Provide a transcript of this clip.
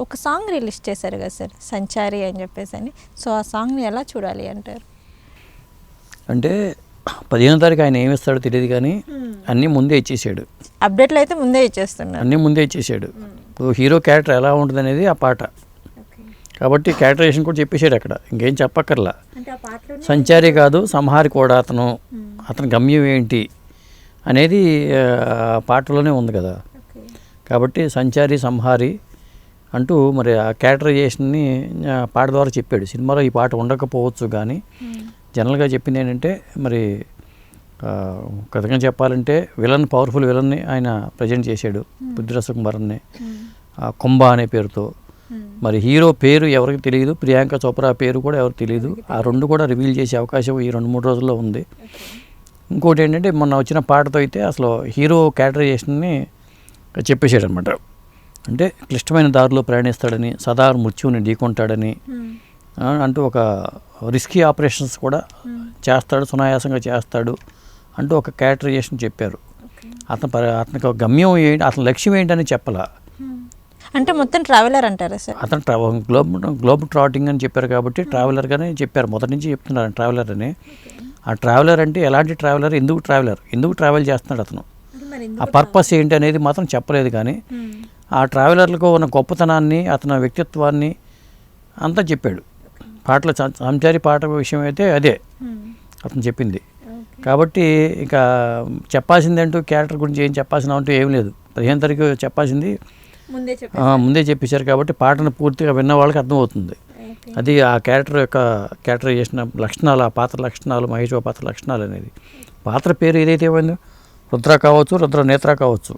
ఒక song release చేశారు కదా సార్ సంచారి అని చెప్పేసి అని సో ఆ సాంగ్ని ఎలా చూడాలి అంటారు? అంటే పదిహేనో తారీఖు ఆయన ఏమి ఇస్తాడో తెలియదు కానీ అన్నీ ముందే ఇచ్చేసాడు. అప్డేట్లు అయితే ముందే ఇచ్చేస్తున్నారు. అన్నీ ముందే ఇచ్చేసాడు. ఇప్పుడు హీరో క్యారెక్టర్ ఎలా ఉంటుంది అనేది ఆ పాట. కాబట్టి క్యారెక్టరేషన్ కూడా చెప్పేశాడు అక్కడ. ఇంకేం చెప్పక్కర్లా. సంచారి కాదు సంహారి కూడా అతను. అతని గమ్యం ఏంటి అనేది పాటలోనే ఉంది కదా. కాబట్టి సంచారి సంహారి అంటూ మరి ఆ క్యారెక్టరైజేషన్ని ఆ, పాట ద్వారా చెప్పాడు. సినిమాలో ఈ పాట ఉండకపోవచ్చు కానీ జనరల్గా చెప్పింది ఏంటంటే మరి కథగా చెప్పాలంటే విలన్ పవర్ఫుల్ విలన్ని ఆయన ప్రజెంట్ చేశాడు. బుద్ధిరస కుమారన్ని ఆ, కుంభ అనే పేరుతో. మరి హీరో పేరు ఎవరికి తెలియదు ప్రియాంక చోప్రా పేరు కూడా ఎవరికి తెలియదు ఆ రెండు కూడా రివీల్ చేసే అవకాశం ఈ రెండు మూడు రోజుల్లో ఉంది. ఇంకోటి ఏంటంటే మొన్న వచ్చిన పాటతో అయితే అసలు హీరో క్యారెక్టరైజేషన్ని చెప్పేశాడు అనమాట అంటే క్లిష్టమైన దారిలో ప్రయాణిస్తాడని సదా మృత్యువుని ఢీకొంటాడని ఆ, అంటూ ఒక రిస్కీ ఆపరేషన్స్ కూడా చేస్తాడు సునాయాసంగా చేస్తాడు అంటూ ఒక క్యారెక్టరైజేషన్ చెప్పారు. అతని అతనికి ఒక గమ్యం ఏంటి అతని లక్ష్యం ఏంటని చెప్పాల. అంటే మొత్తం ట్రావెలర్ అంటారా సార్? అతను ట్రా గ్లోబ్ గ్లోబ్ ట్రాటింగ్ అని చెప్పారు కాబట్టి ట్రావెలర్గానే చెప్పారు. మొదటి నుంచి చెప్తున్నారు ట్రావెలర్ అని. ఆ ట్రావెలర్ అంటే ఎలాంటి ట్రావెలర్ ఎందుకు ట్రావెలర్ ఎందుకు ట్రావెల్ చేస్తున్నాడు అతను? ఆ పర్పస్ ఏంటి అనేది మాత్రం చెప్పలేదు కానీ ఆ ట్రావెలర్లకు ఉన్న గొప్పతనాన్ని అతని వ్యక్తిత్వాన్ని అంతా చెప్పాడు. పాటల సంచారి పాట విషయం అయితే అదే. అతను చెప్పింది. కాబట్టి ఇక చెప్పాల్సిందంటూ క్యారెక్టర్ గురించి ఏం చెప్పాల్సిన అంటూ ఏం లేదు. పదిహేను తారీఖు చెప్పాల్సింది. ముందే చెప్పేశారు. కాబట్టి పాటను పూర్తిగా విన్న వాళ్ళకి అర్థమవుతుంది. అది ఆ క్యారెక్టర్ యొక్క క్యారెక్టర్ చేసిన లక్షణాలు ఆ పాత్ర లక్షణాలు మహేష్ బాబు పాత్ర లక్షణాలు అనేది. పాత్ర పేరు ఏదైతే ఏమైందో రుద్ర కావచ్చు రుద్ర నేత్ర కావచ్చు.